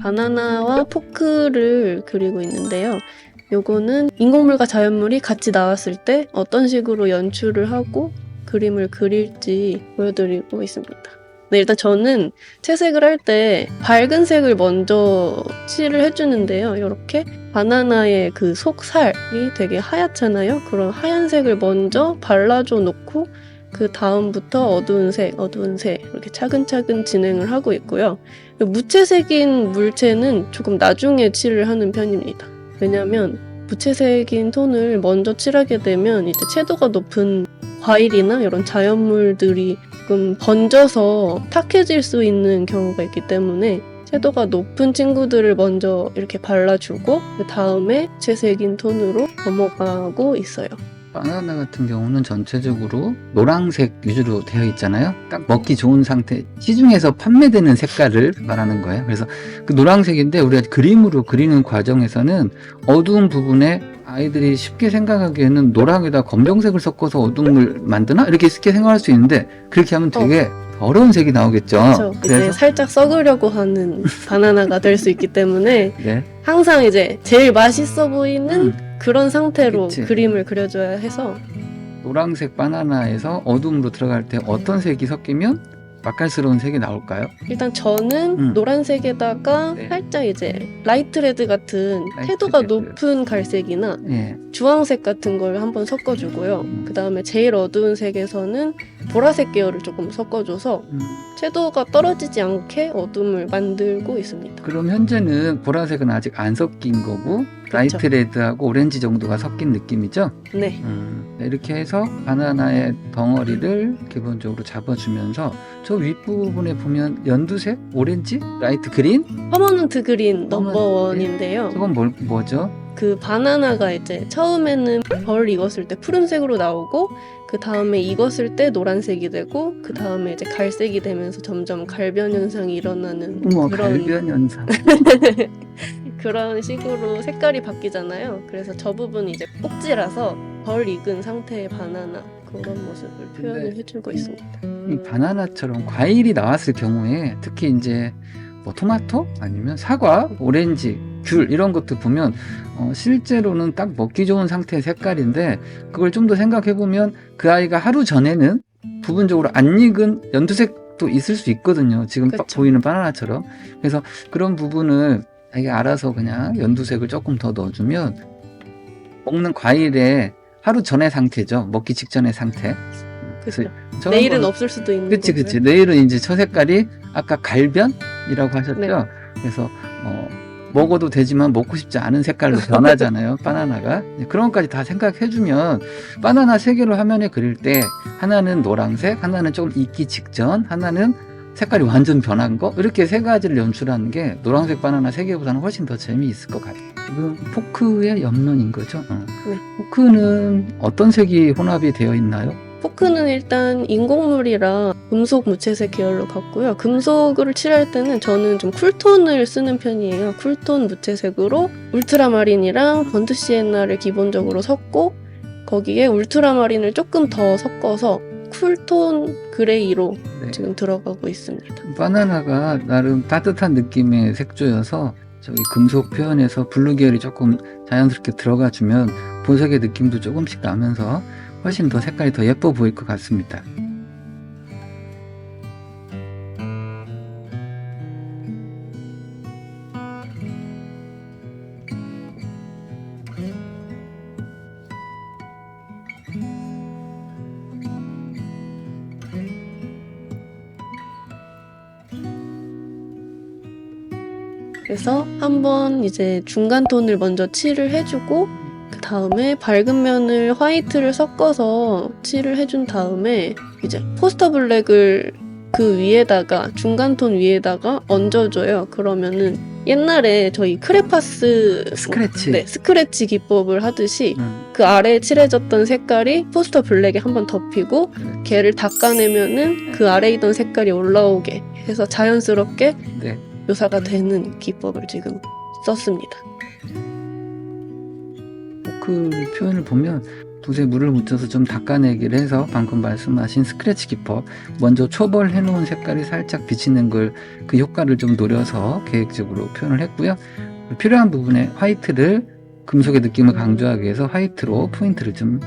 바나나와 포크를 그리고 있는데요. 요거는 인공물과 자연물이 같이 나왔을 때 어떤 식으로 연출을 하고 그림을 그릴지 보여드리고 있습니다. 네, 일단 저는 채색을 할 때 밝은 색을 먼저 칠을 해주는데요. 이렇게 바나나의 그 속살이 되게 하얗잖아요. 그런 하얀색을 먼저 발라줘 놓고 그 다음부터 어두운 색, 어두운 색 이렇게 차근차근 진행을 하고 있고요. 무채색인 물체는 조금 나중에 칠을 하는 편입니다. 왜냐면 무채색인 톤을 먼저 칠하게 되면 이제 채도가 높은 과일이나 이런 자연물들이 조금 번져서 탁해질 수 있는 경우가 있기 때문에 채도가 높은 친구들을 먼저 이렇게 발라주고 그 다음에 채색인 톤으로 넘어가고 있어요. 바나나 같은 경우는 전체적으로 노란색 위주로 되어 있잖아요. 딱 먹기 좋은 상태, 시중에서 판매되는 색깔을 말하는 거예요. 그래서 그 노란색인데 우리가 그림으로 그리는 과정에서는 어두운 부분에 아이들이 쉽게 생각하기에는 노랑에다 검정색을 섞어서 어둠을 만드나 이렇게 쉽게 생각할 수 있는데 그렇게 하면 되게 어려운 색이 나오겠죠. 그렇죠. 이제 살짝 썩으려고 하는 바나나가 될 수 있기 때문에 네. 항상 이제 제일 맛있어 보이는 음, 그런 상태로 그치. 그림을 그려줘야 해서 노란색 바나나에서 어둠으로 들어갈 때 어떤 색이 섞이면 맛깔스러운 색이 나올까요? 일단 저는 음. 노란색에다가 네. 살짝 이제 라이트 레드 같은 라이트 채도가 레드. 높은 갈색이나 예. 주황색 같은 걸 한번 섞어주고요. 음. 그 다음에 제일 어두운 색에서는 보라색 계열을 조금 섞어줘서 음. 채도가 떨어지지 않게 어둠을 만들고 있습니다. 그럼 현재는 보라색은 아직 안 섞인 거고 라이트 레드하고 오렌지 정도가 섞인 느낌이죠? 네. 음, 네, 이렇게 해서 바나나의 덩어리를 기본적으로 잡아주면서 저 윗부분에 보면 연두색, 오렌지, 라이트 그린? 퍼머넌트 그린 넘버 퍼머넌트 원인데요. 저건 뭘, 뭐죠? 그 바나나가 이제 처음에는 벌 익었을 때 푸른색으로 나오고 그 다음에 익었을 때 노란색이 되고 그 다음에 이제 갈색이 되면서 점점 갈변 현상이 일어나는 우와, 그런 갈변 현상. 그런 식으로 색깔이 바뀌잖아요. 그래서 저 부분이 이제 꼭지라서 벌 익은 상태의 바나나 그런 모습을 표현을 해주고 있습니다. 이 바나나처럼 과일이 나왔을 경우에 특히 이제 뭐 토마토 아니면 사과, 오렌지, 귤 이런 것도 보면 어, 실제로는 딱 먹기 좋은 상태의 색깔인데 그걸 좀 더 생각해 보면 그 아이가 하루 전에는 부분적으로 안 익은 연두색도 있을 수 있거든요. 지금 바- 그쵸. 보이는 바나나처럼. 그래서 그런 부분을 아이가 알아서 그냥 연두색을 조금 더 넣어주면 먹는 과일의 하루 전의 상태죠. 먹기 직전의 상태. 그래서 내일은 거는 없을 수도 있는 그치 거고요. 그치 내일은 이제 저 색깔이 아까 갈변 이라고 하셨죠 네. 그래서 어, 먹어도 되지만 먹고 싶지 않은 색깔로 변하잖아요 바나나가 네, 그런 것까지 다 생각해주면 바나나 세 개로 화면에 그릴 때 하나는 노란색 하나는 조금 익기 직전 하나는 색깔이 완전 변한 거 이렇게 세 가지를 연출하는 게 노란색 바나나 세 개보다는 훨씬 더 재미있을 것 같아요 지금 포크의 옆면인 거죠 어. 네. 포크는 어떤 색이 혼합이 되어 있나요? 포크는 일단 인공물이라 금속 무채색 계열로 갔고요. 금속을 칠할 때는 저는 좀 쿨톤을 쓰는 편이에요. 쿨톤 무채색으로 울트라마린이랑 번트 시엔나를 기본적으로 섞고 거기에 울트라마린을 조금 더 섞어서 쿨톤 그레이로 네. 지금 들어가고 있습니다. 바나나가 나름 따뜻한 느낌의 색조여서 저기 금속 표현에서 블루 계열이 조금 자연스럽게 들어가 주면 보색의 느낌도 조금씩 나면서 훨씬 더 색깔이 더 예뻐 보일 것 같습니다. 그래서 한번 이제 중간 톤을 먼저 칠을 해주고 그 다음에 밝은 면을 화이트를 섞어서 칠을 해준 다음에 이제 포스터 블랙을 그 위에다가 중간 톤 위에다가 얹어줘요. 그러면은 옛날에 저희 크레파스 스크래치. 네, 스크래치 기법을 하듯이 음, 그 아래에 칠해졌던 색깔이 포스터 블랙에 한번 덮이고 걔를 닦아내면은 그 아래에 있던 색깔이 올라오게 해서 자연스럽게 네. 묘사가 되는 기법을 지금 썼습니다. 그 표현을 보면 붓에 물을 묻혀서 좀 닦아내기를 해서 방금 말씀하신 스크래치 기법 먼저 초벌해 놓은 색깔이 살짝 비치는 걸 그 효과를 좀 노려서 계획적으로 표현을 했고요. 필요한 부분에 화이트를 금속의 느낌을 강조하기 위해서 화이트로 포인트를 좀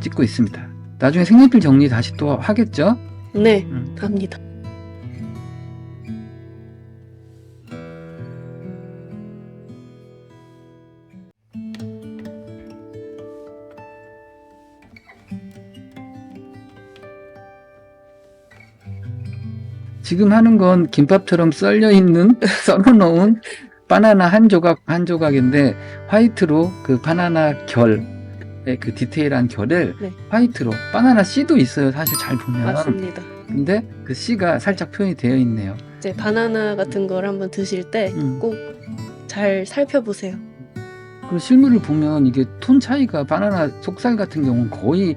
찍고 있습니다. 나중에 색연필 정리 다시 또 하겠죠? 네, 음. 합니다. 지금 하는 건 김밥처럼 썰려 있는 썰어 놓은 바나나 한 조각 한 조각인데 화이트로 그 바나나 결의 그 디테일한 결을 네. 화이트로 바나나 씨도 있어요. 사실 잘 보면. 맞습니다. 근데 그 씨가 살짝 표현이 되어 있네요. 이제 바나나 같은 걸 한번 드실 때 음. 꼭잘 살펴보세요. 그 실물을 보면 이게 톤 차이가 바나나 속살 같은 경우는 거의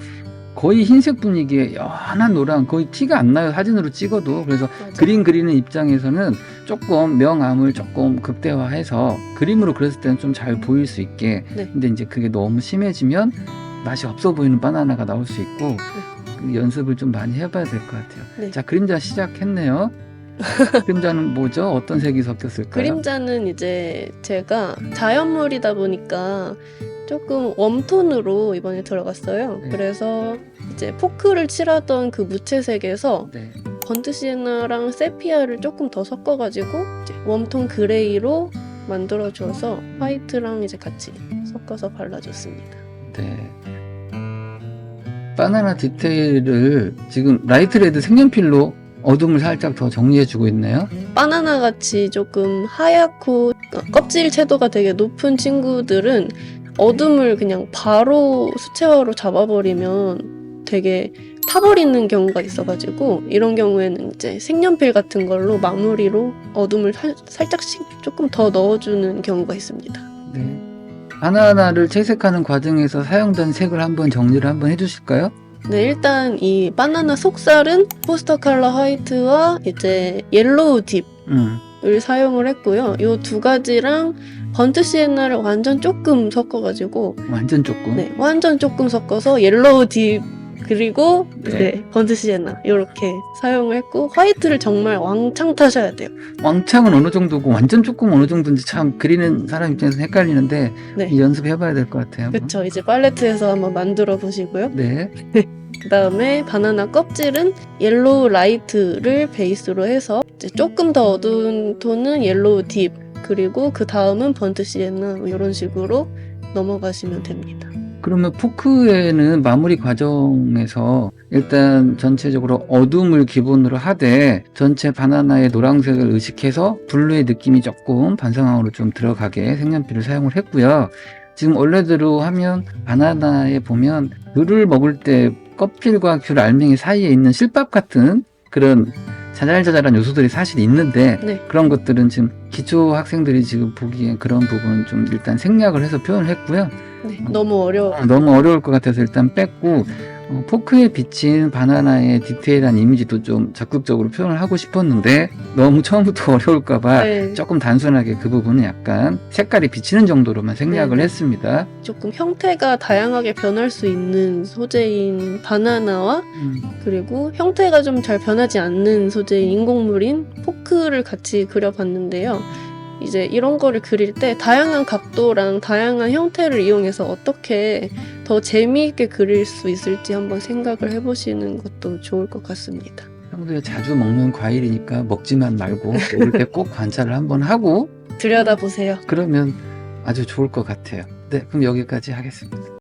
거의 흰색 분위기에 연한 노랑 거의 티가 안 나요 사진으로 찍어도. 그래서 맞아요. 그림 그리는 입장에서는 조금 명암을 조금 극대화해서 그림으로 그렸을 때는 좀 잘 보일 수 있게. 네. 근데 이제 그게 너무 심해지면 맛이 없어 보이는 바나나가 나올 수 있고 그 연습을 좀 많이 해봐야 될 것 같아요. 네. 자 그림자 시작했네요. 그림자는 뭐죠? 어떤 색이 섞였을까요? 그림자는 이제 제가 자연물이다 보니까 조금 웜톤으로 이번에 들어갔어요. 네. 그래서 이제 포크를 칠하던 그 무채색에서 네. 번트 시에나랑 세피아를 조금 더 섞어가지고 이제 웜톤 그레이로 만들어줘서 화이트랑 이제 같이 섞어서 발라줬습니다. 네. 바나나 디테일을 지금 라이트 레드 색연필로 어둠을 살짝 더 정리해주고 있네요. 바나나 같이 조금 하얗고 껍질 채도가 되게 높은 친구들은 어둠을 그냥 바로 수채화로 잡아버리면 되게 타버리는 경우가 있어가지고 이런 경우에는 이제 색연필 같은 걸로 마무리로 어둠을 살, 살짝씩 조금 더 넣어주는 경우가 있습니다. 네. 하나하나를 채색하는 과정에서 사용된 색을 한번 정리를 한번 해주실까요? 네, 일단 이 바나나 속살은 포스터 컬러 화이트와 이제 옐로우 딥 음. 을 사용을 했고요. 이두 가지랑 번트 시에나를 완전 조금 섞어가지고 완전 조금. 네 완전 조금 섞어서 옐로우 딥 그리고 네. 네, 번트 시에나 이렇게 사용을 했고 화이트를 정말 왕창 타셔야 돼요. 왕창은 어느 정도고 완전 조금 어느 정도인지 참 그리는 사람 입장에서 헷갈리는데 네, 연습해봐야 될 것 같아요. 그렇죠. 이제 팔레트에서 한번 만들어 보시고요. 네. 그 다음에 바나나 껍질은 옐로우 라이트를 베이스로 해서 조금 더 어두운 톤은 옐로우 딥 그리고 그 다음은 번트 시에나 이런 식으로 넘어가시면 됩니다. 그러면 포크에는 마무리 과정에서 일단 전체적으로 어둠을 기본으로 하되 전체 바나나의 노란색을 의식해서 블루의 느낌이 조금 반상황으로 좀 들어가게 색연필을 사용을 했고요. 지금 원래대로 하면 바나나에 보면 귤을 먹을 때 껍질과 귤 알맹이 사이에 있는 실밥 같은 그런 자잘자잘한 요소들이 사실 있는데 네. 그런 것들은 지금 기초 학생들이 지금 보기엔 그런 부분은 좀 일단 생략을 해서 표현을 했고요. 네, 너무 어려워. 어, 너무 어려울 것 같아서 일단 뺐고 어, 포크에 비친 바나나의 디테일한 이미지도 좀 적극적으로 표현을 하고 싶었는데 너무 처음부터 어려울까봐 네, 조금 단순하게 그 부분은 약간 색깔이 비치는 정도로만 생략을 네. 했습니다. 조금 형태가 다양하게 변할 수 있는 소재인 바나나와 음, 그리고 형태가 좀 잘 변하지 않는 소재인 인공물인 포크를 같이 그려봤는데요. 이제 이런 거를 그릴 때 다양한 각도랑 다양한 형태를 이용해서 어떻게 더 재미있게 그릴 수 있을지 한번 생각을 해보시는 것도 좋을 것 같습니다. 평소에 자주 먹는 과일이니까 먹지만 말고 먹을 때 꼭 관찰을 한번 하고 들여다보세요. 그러면 아주 좋을 것 같아요. 네, 그럼 여기까지 하겠습니다.